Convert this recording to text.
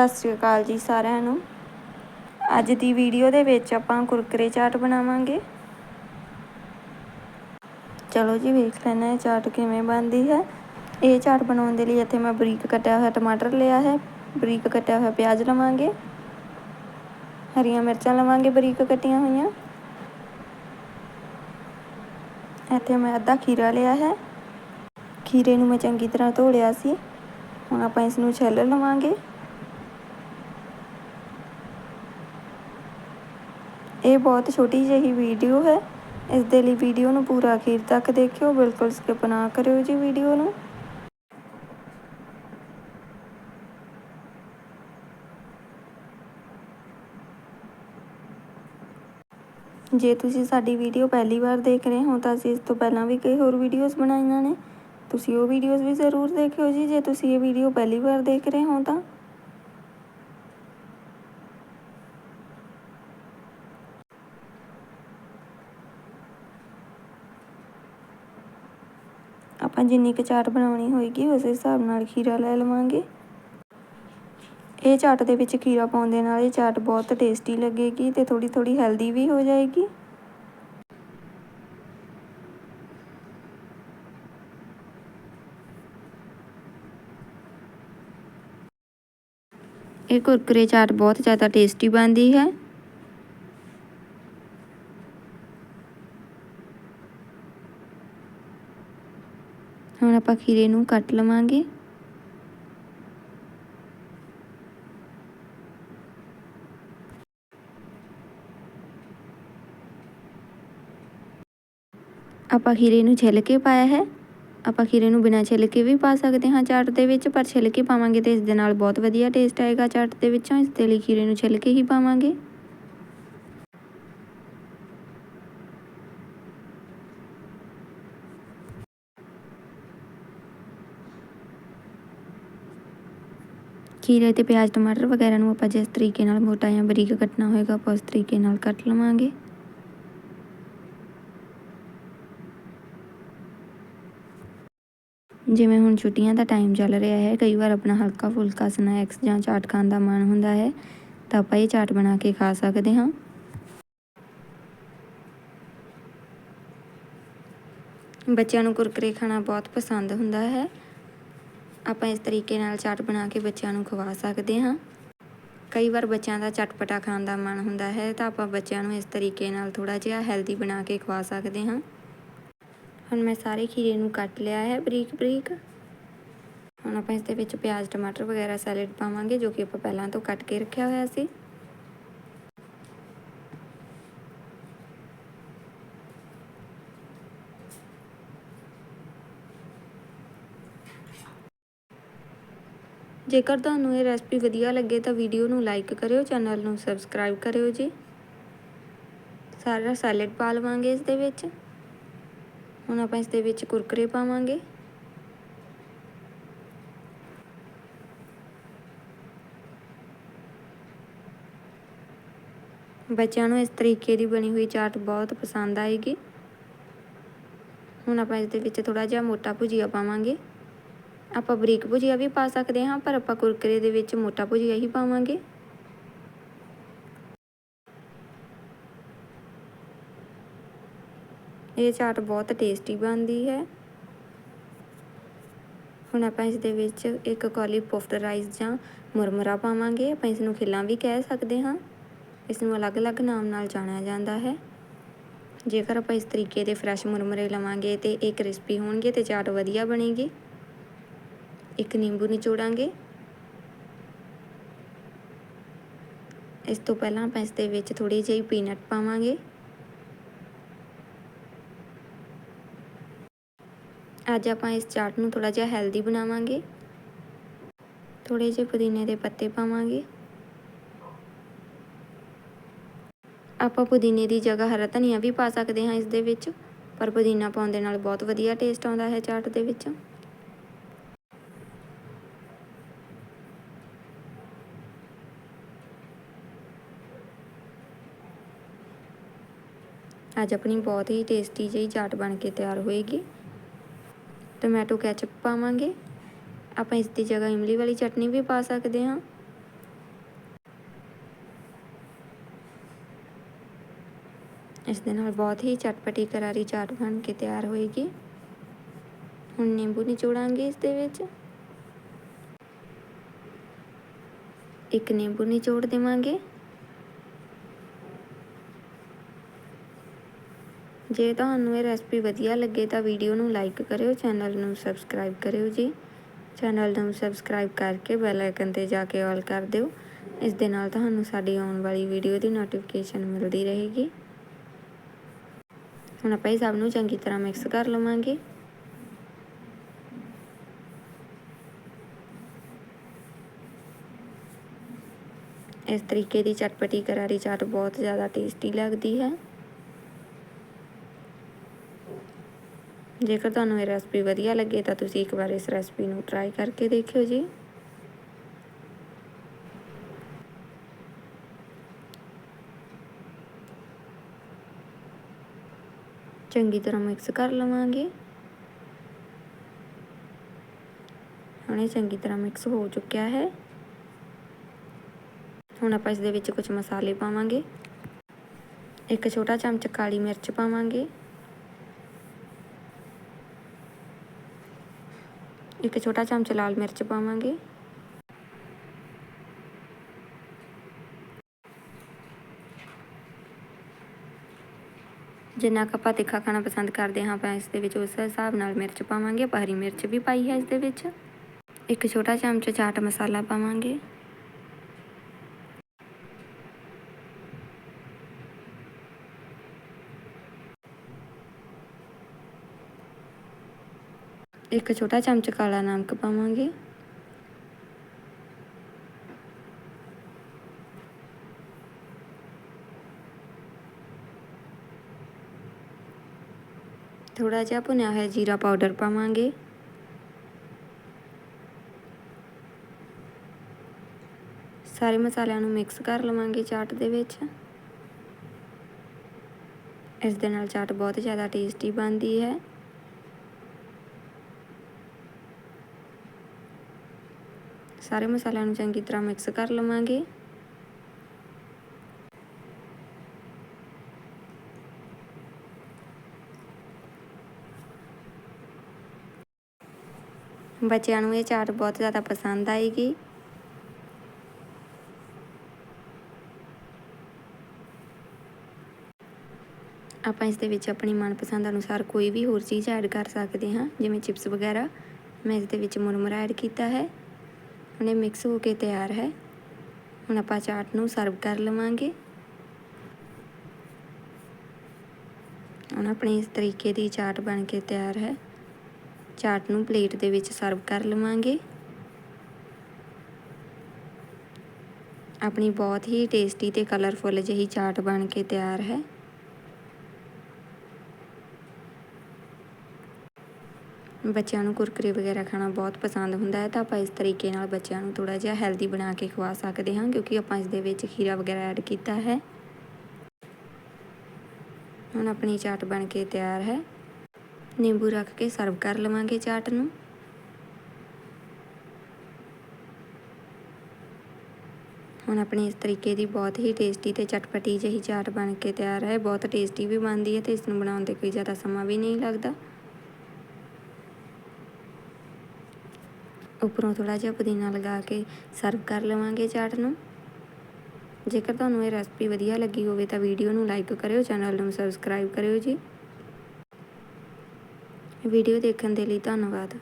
ਸਤਿ ਸ਼੍ਰੀ ਅਕਾਲ ਜੀ ਸਾਰਿਆਂ ਨੂੰ। ਅੱਜ ਦੀ ਵੀਡੀਓ ਦੇ ਵਿੱਚ ਆਪਾਂ ਕੁਰਕਰੇ ਚਾਟ ਬਣਾਵਾਂਗੇ। ਚਲੋ ਜੀ ਵੇਖ ਲੈਣਾ ਇਹ ਚਾਟ ਕਿਵੇਂ ਬਣਦੀ ਹੈ। ਇਹ ਚਾਟ ਬਣਾਉਣ ਦੇ ਲਈ ਇੱਥੇ ਮੈਂ ਬਰੀਕ ਕੱਟਿਆ ਹੋਇਆ ਟਮਾਟਰ ਲਿਆ ਹੈ। ਬਰੀਕ ਕੱਟਿਆ ਹੋਇਆ ਪਿਆਜ਼ ਲਵਾਂਗੇ। ਹਰੀਆਂ ਮਿਰਚਾਂ ਲਵਾਂਗੇ ਬਰੀਕ ਕੱਟੀਆਂ ਹੋਈਆਂ। ਇੱਥੇ ਮੈਂ ਅੱਧਾ ਖੀਰਾ ਲਿਆ ਹੈ। ਖੀਰੇ ਨੂੰ ਮੈਂ ਚੰਗੀ ਤਰ੍ਹਾਂ ਧੋ ਲਿਆ ਸੀ। ਹੁਣ ਆਪਾਂ ਇਸ ਨੂੰ ਛਿੱਲ ਲਵਾਂਗੇ। ਇਹ ਬਹੁਤ ਛੋਟੀ ਜਿਹੀ ਵੀਡੀਓ ਹੈ। ਇਸ ਦੇ ਲਈ ਵੀਡੀਓ ਨੂੰ ਪੂਰਾ ਅਖੀਰ ਤੱਕ ਦੇਖਿਓ। ਬਿਲਕੁਲ ਸਕਿਪ ਨਾ ਕਰਿਓ ਜੀ ਵੀਡੀਓ ਨੂੰ। ਜੇ ਤੁਸੀਂ ਸਾਡੀ ਵੀਡੀਓ ਪਹਿਲੀ ਵਾਰ ਦੇਖ ਰਹੇ ਹੋ ਤਾਂ ਅਸੀਂ ਇਸ ਤੋਂ ਪਹਿਲਾਂ ਵੀ ਕਈ ਹੋਰ ਵੀਡੀਓਜ਼ ਬਣਾਈਆਂ ਨੇ। ਤੁਸੀਂ ਉਹ ਵੀਡੀਓਜ਼ ਵੀ ਜ਼ਰੂਰ ਦੇਖਿਓ ਜੀ। ਜੇ ਤੁਸੀਂ ਇਹ ਵੀਡੀਓ ਪਹਿਲੀ ਵਾਰ ਦੇਖ ਰਹੇ ਹੋ ਤਾਂ ਆਪਾਂ ਜਿੰਨੀ ਕੁ ਚਾਟ ਬਣਾਉਣੀ ਹੋਏਗੀ, ਉਸ ਹਿਸਾਬ ਨਾਲ ਖੀਰਾ ਲੈ ਲਵਾਂਗੇ। ਇਹ ਚਾਟ ਦੇ ਵਿੱਚ ਖੀਰਾ ਪਾਉਣ ਦੇ ਨਾਲ ਇਹ ਚਾਟ ਬਹੁਤ ਟੇਸਟੀ ਲੱਗੇਗੀ ਤੇ ਥੋੜੀ ਥੋੜੀ ਹੈਲਦੀ ਵੀ ਹੋ ਜਾਏਗੀ। ਇਹ ਕੁਰਕਰੇ ਚਾਟ ਬਹੁਤ ਜ਼ਿਆਦਾ ਟੇਸਟੀ ਬਣਦੀ ਹੈ ਹੁਣ ਆਪਾਂ ਖੀਰੇ ਨੂੰ ਕੱਟ ਲਵਾਂਗੇ। ਆਪਾਂ ਖੀਰੇ ਨੂੰ ਛਿੱਲ ਕੇ ਪਾਇਆ ਹੈ। ਆਪਾਂ ਖੀਰੇ ਨੂੰ ਬਿਨਾਂ ਛਿੱਲ ਕੇ ਵੀ ਪਾ ਸਕਦੇ ਹਾਂ ਚਾਟ ਦੇ ਵਿੱਚ, ਪਰ ਛਿੱਲ ਕੇ ਪਾਵਾਂਗੇ ਤੇ ਇਸ ਦੇ ਨਾਲ ਬਹੁਤ ਵਧੀਆ ਟੇਸਟ ਆਏਗਾ। ਚਾਟ ਦੇ ਵਿੱਚੋਂ ਇਸ ਦੇ ਲਈ ਖੀਰੇ ਨੂੰ ਛਿੱਲ ਕੇ ਹੀ ਪਾਵਾਂਗੇ। ਖੀਰੇ ਤੇ ਪਿਆਜ਼, ਟਮਾਟਰ ਵਗੈਰਾ ਨੂੰ ਆਪਾਂ ਜਿਸ ਤਰੀਕੇ ਨਾਲ ਮੋਟਾ ਜਾਂ ਬਰੀਕ ਕੱਟਣਾ ਹੋਏਗਾ, ਆਪਾਂ ਉਸ ਤਰੀਕੇ ਨਾਲ ਕੱਟ ਲਵਾਂਗੇ। ਜਿਵੇਂ ਹੁਣ ਛੁੱਟੀਆਂ ਦਾ ਟਾਈਮ ਚੱਲ ਰਿਹਾ ਹੈ, ਕਈ ਵਾਰ ਆਪਣਾ ਹਲਕਾ ਫੁਲਕਾ ਸਨੈਕਸ ਜਾਂ ਚਾਟ ਖਾਣ ਦਾ ਮਨ ਹੁੰਦਾ ਹੈ, ਤਾਂ ਆਪਾਂ ਇਹ ਚਾਟ ਬਣਾ ਕੇ ਖਾ ਸਕਦੇ ਹਾਂ। ਬੱਚਿਆਂ ਨੂੰ ਕੁਰਕਰੇ ਖਾਣਾ ਬਹੁਤ ਪਸੰਦ ਹੁੰਦਾ ਹੈ। ਆਪਾਂ ਇਸ ਤਰੀਕੇ ਨਾਲ ਚਾਟ ਬਣਾ ਕੇ ਬੱਚਿਆਂ ਨੂੰ ਖਵਾ ਸਕਦੇ ਹਾਂ। ਕਈ ਵਾਰ ਬੱਚਿਆਂ ਦਾ ਚਟਪਟਾ ਖਾਣ ਦਾ ਮਨ ਹੁੰਦਾ ਹੈ ਤਾਂ ਆਪਾਂ ਬੱਚਿਆਂ ਨੂੰ ਇਸ ਤਰੀਕੇ ਨਾਲ ਥੋੜਾ ਜਿਹਾ ਹੈਲਦੀ ਬਣਾ ਕੇ ਖਵਾ ਸਕਦੇ ਹਾਂ। ਹੁਣ ਮੈਂ ਸਾਰੇ ਖੀਰੇ ਨੂੰ ਕੱਟ ਲਿਆ ਹੈ ਬਰੀਕ ਬਰੀਕ। ਹੁਣ ਆਪਾਂ ਇਸ ਦੇ ਵਿੱਚ ਪਿਆਜ਼, ਟਮਾਟਰ ਵਗੈਰਾ ਸੈਲਡ ਪਾਵਾਂਗੇ ਜੋ ਕਿ ਆਪਾਂ ਪਹਿਲਾਂ ਤੋਂ ਕੱਟ ਕੇ ਰੱਖਿਆ ਹੋਇਆ ਸੀ। ਜੇਕਰ ਤੁਹਾਨੂੰ ਇਹ ਰੈਸਪੀ ਵਧੀਆ ਲੱਗੇ ਤਾਂ ਵੀਡੀਓ ਨੂੰ ਲਾਈਕ ਕਰਿਓ, ਚੈਨਲ ਨੂੰ ਸਬਸਕ੍ਰਾਈਬ ਕਰਿਓ ਜੀ। ਸਾਰਾ ਸੈਲਡ ਪਾ ਲਵਾਂਗੇ ਇਸ ਦੇ ਵਿੱਚ। ਹੁਣ ਆਪਾਂ ਇਸ ਦੇ ਵਿੱਚ ਕੁਰਕਰੇ ਪਾਵਾਂਗੇ। ਬੱਚਿਆਂ ਨੂੰ ਇਸ ਤਰੀਕੇ ਦੀ ਬਣੀ ਹੋਈ ਚਾਟ ਬਹੁਤ ਪਸੰਦ ਆਏਗੀ। ਹੁਣ ਆਪਾਂ ਇਸ ਦੇ ਵਿੱਚ ਥੋੜਾ ਜਿਹਾ ਮੋਟਾ ਭੁਜੀਆ ਪਾਵਾਂਗੇ। ਆਪਾਂ ਬਰੀਕ ਭੁਜੀਆ ਵੀ ਪਾ ਸਕਦੇ ਹਾਂ, ਪਰ ਆਪਾਂ ਕੁਰਕਰੇ ਦੇ ਵਿੱਚ ਮੋਟਾ ਭੁਜੀਆ ਹੀ ਪਾਵਾਂਗੇ। ਇਹ ਚਾਟ ਬਹੁਤ ਟੇਸਟੀ ਬਣਦੀ ਹੈ। ਹੁਣ ਆਪਾਂ ਇਸ ਦੇ ਵਿੱਚ ਇੱਕ ਕੌਲੀ ਪੁਫਡ ਰਾਈਸ ਜਾਂ ਮੁਰਮਰਾ ਪਾਵਾਂਗੇ। ਆਪਾਂ ਇਸ ਨੂੰ ਖਿੱਲਾਂ ਵੀ ਕਹਿ ਸਕਦੇ ਹਾਂ। ਇਸ ਨੂੰ ਅਲੱਗ-ਅਲੱਗ ਨਾਮ ਨਾਲ ਜਾਣਿਆ ਜਾਂਦਾ ਹੈ। ਜੇਕਰ ਆਪਾਂ ਇਸ ਤਰੀਕੇ ਦੇ ਫਰੈਸ਼ ਮੁਰਮਰੇ ਲਵਾਂਗੇ ਤੇ ਇਹ ਕ੍ਰਿਸਪੀ ਹੋਣਗੇ ਤੇ ਚਾਟ ਵਧੀਆ ਬਣੇਗੀ। ਇੱਕ ਨਿੰਬੂ ਨਿਚੋੜਾਂਗੇ। ਇਸ ਤੋਂ ਪਹਿਲਾਂ ਆਪਾਂ ਇਸ ਦੇ ਵਿੱਚ ਥੋੜੀ ਜਿਹੀ ਪੀਨਟ ਪਾਵਾਂਗੇ। ਅੱਜ ਆਪਾਂ ਇਸ ਚਾਟ ਨੂੰ ਥੋੜਾ ਜਿਹਾ ਹੈਲਦੀ ਬਣਾਵਾਂਗੇ। ਥੋੜੇ ਜਿਹੇ ਪੁਦੀਨੇ ਦੇ ਪੱਤੇ ਪਾਵਾਂਗੇ। ਆਪਾਂ ਪੁਦੀਨੇ ਦੀ ਜਗ੍ਹਾ ਹਰਾ ਧਨੀਆ ਵੀ ਪਾ ਸਕਦੇ ਹਾਂ ਇਸ ਦੇ ਵਿੱਚ, ਪਰ ਪੁਦੀਨਾ ਪਾਉਣ ਦੇ ਨਾਲ ਬਹੁਤ ਵਧੀਆ ਟੇਸਟ ਆਉਂਦਾ ਹੈ ਚਾਟ ਦੇ ਵਿੱਚ। ਅੱਜ ਆਪਣੀ ਬਹੁਤ ਹੀ ਟੇਸਟੀ ਜਿਹੀ ਚਾਟ ਬਣ ਕੇ ਤਿਆਰ ਹੋਏਗੀ। ਟੋਮੈਟੋ ਕੈਚਪ ਪਾਵਾਂਗੇ। ਆਪਾਂ ਇਸ ਦੀ ਜਗ੍ਹਾ ਇਮਲੀ ਵਾਲੀ ਚਟਨੀ ਵੀ ਪਾ ਸਕਦੇ ਹਾਂ। ਇਸ ਦੇ ਨਾਲ ਬਹੁਤ ਹੀ ਚਟਪਟੀ ਕਰਾਰੀ ਚਾਟ ਬਣ ਕੇ ਤਿਆਰ ਹੋਏਗੀ। ਹੁਣ ਨਿੰਬੂ ਨਿਚੋੜਾਂਗੇ ਇਸ ਦੇ ਵਿੱਚ। ਇੱਕ ਨਿੰਬੂ ਨਿਚੋੜ ਦੇਵਾਂਗੇ। ਜੇ ਤੁਹਾਨੂੰ ਇਹ ਰੈਸਪੀ ਵਧੀਆ ਲੱਗੇ ਤਾਂ ਵੀਡੀਓ ਨੂੰ ਲਾਈਕ ਕਰਿਓ ਚੈਨਲ ਨੂੰ ਸਬਸਕ੍ਰਾਈਬ ਕਰਿਓ ਜੀ। ਚੈਨਲ ਨੂੰ ਸਬਸਕ੍ਰਾਈਬ ਕਰਕੇ ਬੈਲ ਆਈਕਨ ਤੇ ਜਾ ਕੇ ਆਲ ਕਰ ਦਿਓ। ਇਸ ਦੇ ਨਾਲ ਤੁਹਾਨੂੰ ਸਾਡੀ ਆਉਣ ਵਾਲੀ ਵੀਡੀਓ ਦੀ ਨੋਟੀਫਿਕੇਸ਼ਨ ਮਿਲਦੀ ਰਹੇਗੀ। ਹੁਣ ਆਪਾਂ ਇਹ ਸਭ ਨੂੰ ਚੰਗੀ ਤਰ੍ਹਾਂ ਮਿਕਸ ਕਰ ਲਵਾਂਗੇ। ਇਸ ਤਰੀਕੇ ਦੀ ਚਟਪਟੀ ਕਰਾਰੀ ਚਾਟ ਬਹੁਤ ਜ਼ਿਆਦਾ ਟੇਸਟੀ ਲੱਗਦੀ ਹੈ। ਜੇਕਰ ਤੁਹਾਨੂੰ ਇਹ ਰੈਸਪੀ ਵਧੀਆ ਲੱਗੇ ਤਾਂ ਤੁਸੀਂ ਇੱਕ ਵਾਰ ਇਸ ਰੈਸਪੀ ਨੂੰ ਟਰਾਈ ਕਰਕੇ ਦੇਖਿਓ ਜੀ। ਚੰਗੀ ਤਰ੍ਹਾਂ ਮਿਕਸ ਕਰ ਲਵਾਂਗੇ। ਹੁਣੇ ਚੰਗੀ ਤਰ੍ਹਾਂ ਮਿਕਸ ਹੋ ਚੁੱਕਿਆ ਹੈ। ਹੁਣ ਆਪਾਂ ਇਸ ਦੇ ਵਿੱਚ ਕੁਝ ਮਸਾਲੇ ਪਾਵਾਂਗੇ। ਇੱਕ ਛੋਟਾ ਚਮਚ ਕਾਲੀ ਮਿਰਚ ਪਾਵਾਂਗੇ। ਇੱਕ ਛੋਟਾ ਚਮਚ ਲਾਲ ਮਿਰਚ ਪਾਵਾਂਗੇ। ਜਿੰਨਾ ਕੁ ਆਪਾਂ ਤਿੱਖਾ ਖਾਣਾ ਪਸੰਦ ਕਰਦੇ ਹਾਂ, ਆਪਾਂ ਇਸ ਦੇ ਵਿੱਚ ਉਸ ਹਿਸਾਬ ਨਾਲ ਮਿਰਚ ਪਾਵਾਂਗੇ। ਆਪਾਂ ਹਰੀ ਮਿਰਚ ਵੀ ਪਾਈ ਹੈ ਇਸ ਦੇ ਵਿੱਚ। ਇੱਕ ਛੋਟਾ ਚਮਚ ਚਾਟ ਮਸਾਲਾ ਪਾਵਾਂਗੇ। ਇੱਕ ਛੋਟਾ ਚਮਚ ਕਾਲਾ ਨਮਕ ਪਾਵਾਂਗੇ ਥੋੜਾ ਜਿਹਾ ਭੁੰਨਿਆ ਹੋਇਆ ਜੀਰਾ ਪਾਊਡਰ ਪਾਵਾਂਗੇ ਸਾਰੇ ਮਸਾਲਿਆਂ ਨੂੰ ਮਿਕਸ ਕਰ ਲਵਾਂਗੇ ਚਾਟ ਦੇ ਵਿੱਚ ਇਸ ਦੇ ਨਾਲ ਚਾਟ ਬਹੁਤ ਜ਼ਿਆਦਾ ਟੇਸਟੀ ਬਣਦੀ ਹੈ ਸਾਰੇ ਮਸਾਲਿਆਂ ਨੂੰ ਚੰਗੀ ਤਰ੍ਹਾਂ ਮਿਕਸ ਕਰ ਲਵਾਂਗੇ। ਬੱਚਿਆਂ ਨੂੰ ਇਹ ਚਾਟ ਬਹੁਤ ਜ਼ਿਆਦਾ ਪਸੰਦ ਆਏਗੀ। ਆਪਾਂ ਇਸ ਦੇ ਵਿੱਚ ਆਪਣੀ ਮਨਪਸੰਦ ਅਨੁਸਾਰ ਕੋਈ ਵੀ ਹੋਰ ਚੀਜ਼ ਐਡ ਕਰ ਸਕਦੇ ਹਾਂ, ਜਿਵੇਂ ਚਿਪਸ ਵਗੈਰਾ। ਮੈਂ ਇਸ ਦੇ ਵਿੱਚ ਮੁਰਮਰਾ ਐਡ ਕੀਤਾ ਹੈ। ਹੁਣ ਮਿਕਸ ਹੋ ਕੇ ਤਿਆਰ ਹੈ। ਹੁਣ ਆਪਾਂ ਚਾਟ ਨੂੰ ਸਰਵ ਕਰ ਲਵਾਂਗੇ। ਹੁਣ ਆਪਣੀ ਇਸ ਤਰੀਕੇ ਦੀ ਚਾਟ ਬਣ ਕੇ ਤਿਆਰ ਹੈ। ਚਾਟ ਨੂੰ ਪਲੇਟ ਦੇ ਵਿੱਚ ਸਰਵ ਕਰ ਲਵਾਂਗੇ। ਆਪਣੀ ਬਹੁਤ ਹੀ ਟੇਸਟੀ ਤੇ ਕਲਰਫੁੱਲ ਜਿਹੀ ਚਾਟ ਬਣ ਕੇ ਤਿਆਰ ਹੈ। ਬੱਚਿਆਂ ਨੂੰ ਕੁਰਕਰੇ ਵਗੈਰਾ ਖਾਣਾ ਬਹੁਤ ਪਸੰਦ ਹੁੰਦਾ ਹੈ, ਤਾਂ ਆਪਾਂ ਇਸ ਤਰੀਕੇ ਨਾਲ ਬੱਚਿਆਂ ਨੂੰ ਥੋੜਾ ਜਿਹਾ ਹੈਲਦੀ ਬਣਾ ਕੇ ਖਵਾ ਸਕਦੇ ਹਾਂ, ਕਿਉਂਕਿ ਆਪਾਂ ਇਸ ਦੇ ਵਿੱਚ ਖੀਰਾ ਵਗੈਰਾ ਐਡ ਕੀਤਾ ਹੈ। ਹੁਣ ਆਪਣੀ ਚਾਟ ਬਣ ਕੇ ਤਿਆਰ ਹੈ। ਨਿੰਬੂ ਰੱਖ ਕੇ ਸਰਵ ਕਰ ਲਵਾਂਗੇ ਚਾਟ ਨੂੰ। ਹੁਣ ਆਪਣੀ ਇਸ ਤਰੀਕੇ ਦੀ ਬਹੁਤ ਹੀ ਟੇਸਟੀ ਤੇ ਚਟਪਟੀ ਜਿਹੀ ਚਾਟ ਬਣ ਕੇ ਤਿਆਰ ਹੈ, ਬਹੁਤ ਟੇਸਟੀ ਵੀ ਬਣਦੀ ਹੈ ਤੇ ਇਸ ਨੂੰ ਬਣਾਉਣ ਤੇ ਕੋਈ ਜ਼ਿਆਦਾ ਸਮਾਂ ਵੀ ਨਹੀਂ ਲੱਗਦਾ। ਉੱਪਰੋਂ ਥੋੜਾ ਜਿਹਾ ਪੁਦੀਨਾ ਲਗਾ ਕੇ ਸਰਵ ਕਰ ਲਵਾਂਗੇ ਚਾਟ ਨੂੰ। ਜੇਕਰ ਤੁਹਾਨੂੰ ਇਹ ਰੈਸਪੀ ਵਧੀਆ ਲੱਗੀ ਹੋਵੇ ਤਾਂ ਵੀਡੀਓ ਨੂੰ ਲਾਈਕ ਕਰਿਓ ਚੈਨਲ ਨੂੰ ਸਬਸਕ੍ਰਾਈਬ ਕਰਿਓ ਜੀ। ਵੀਡੀਓ ਦੇਖਣ ਦੇ ਲਈ ਧੰਨਵਾਦ।